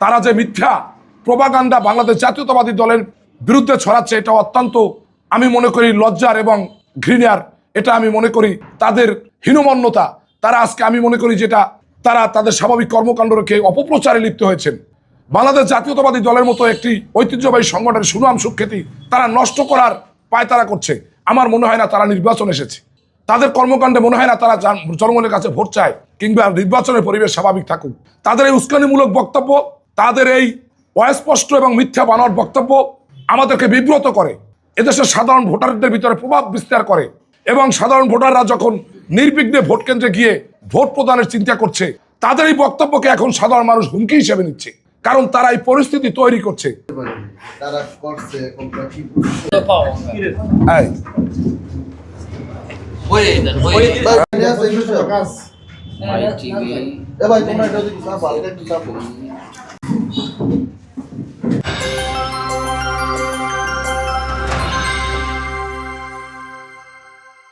তারা যে মিথ্যা প্রবাগান্ডা বাংলাদেশ জাতীয়তাবাদী দলের বিরুদ্ধে ছড়াচ্ছে এটা অত্যন্ত আমি মনে করি লজ্জার এবং ঘৃণার। এটা আমি মনে করি তাদের হীনমন্যতা। তারা আজকে আমি মনে করি যেটা তারা তাদের স্বাভাবিক কর্মকাণ্ড রেখে অপপ্রচারে লিপ্ত হয়েছেন। বাংলাদেশ জাতীয়তাবাদী দলের মতো একটি ঐতিহ্যবাহী সংগঠনের সুনাম সুখ্যাতি তারা নষ্ট করার পায়তারা করছে। আমার মনে হয় না তারা নির্বাচন এসেছে। তাদের কর্মকাণ্ডে মনে হয় না তারা জন- জনগণের কাছে ভোট চায় কিংবা নির্বাচনের পরিবেশ স্বাভাবিক থাকুক। তাদের এই উস্কানিমূলক বক্তব্য, তাদের এই অস্পষ্ট এবং মিথ্যা বানোয়ার বক্তব্য আমাদেরকে বিব্রত করে। এদেশের সাধারণ ভোটারদের ভিতরে প্রভাব বিস্তার করে এবং সাধারণ ভোটাররা যখন নির্বিঘ্নে ভোট কেন্দ্রে গিয়ে ভোট প্রদানের চিন্তা করছে, তাদের এই বক্তব্যকে এখন সাধারণ মানুষ হুমকি হিসেবে নিচ্ছে। কারণ তারা এই পরিস্থিতি তৈরি করছে. ভাই তোমরা এটা যদি